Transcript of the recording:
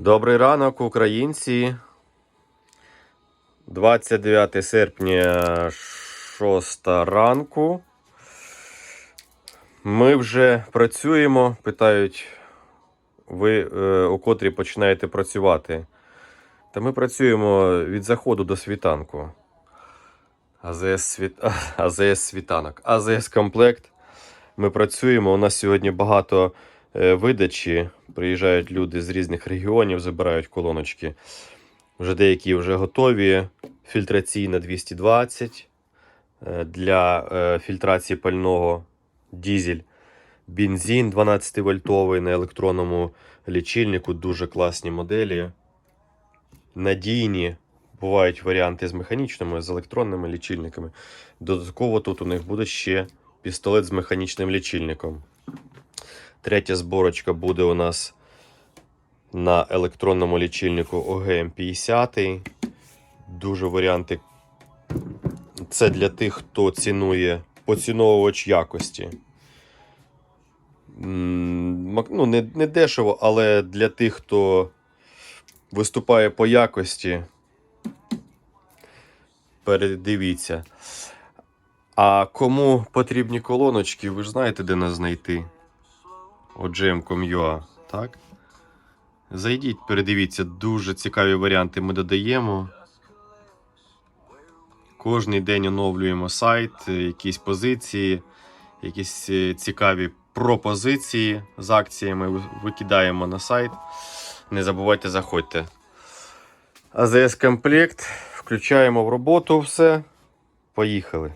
Добрий ранок, українці. 29 серпня, 6 ранку. Ми вже працюємо. Питають, ви е, у котрі починаєте працювати. Та ми працюємо від заходу до світанку. АЗС, світ... АЗС світанок. АЗС комплект. Ми працюємо. У нас сьогодні багато видачі. Приїжджають люди з різних регіонів, забирають колоночки. Вже деякі вже готові. Фільтраційна 220 е, для е, фільтрації пального дізель. Бензин 12 вольтовий на електронному лічильнику. Дуже класні моделі. Надійні. Бувають варіанти з механічними, з електронними лічильниками. Додатково тут у них буде ще пістолет з механічним лічильником. Третя зборочка буде у нас на електронному лічильнику OGM 50. Дуже варіанти. Це для тих, хто цінує поціновувач якості. Ну, не, не дешево, але для тих, хто виступає по якості. Передивіться. А кому потрібні колоночки, ви ж знаєте, де нас знайти. OGM.com.ua, так? Зайдіть, передивіться, дуже цікаві варіанти ми додаємо. Кожний день оновлюємо сайт, якісь позиції, якісь е, цікаві пропозиції з акціями викидаємо на сайт. Не забувайте, заходьте. АЗС комплект. Включаємо в роботу все. Поїхали.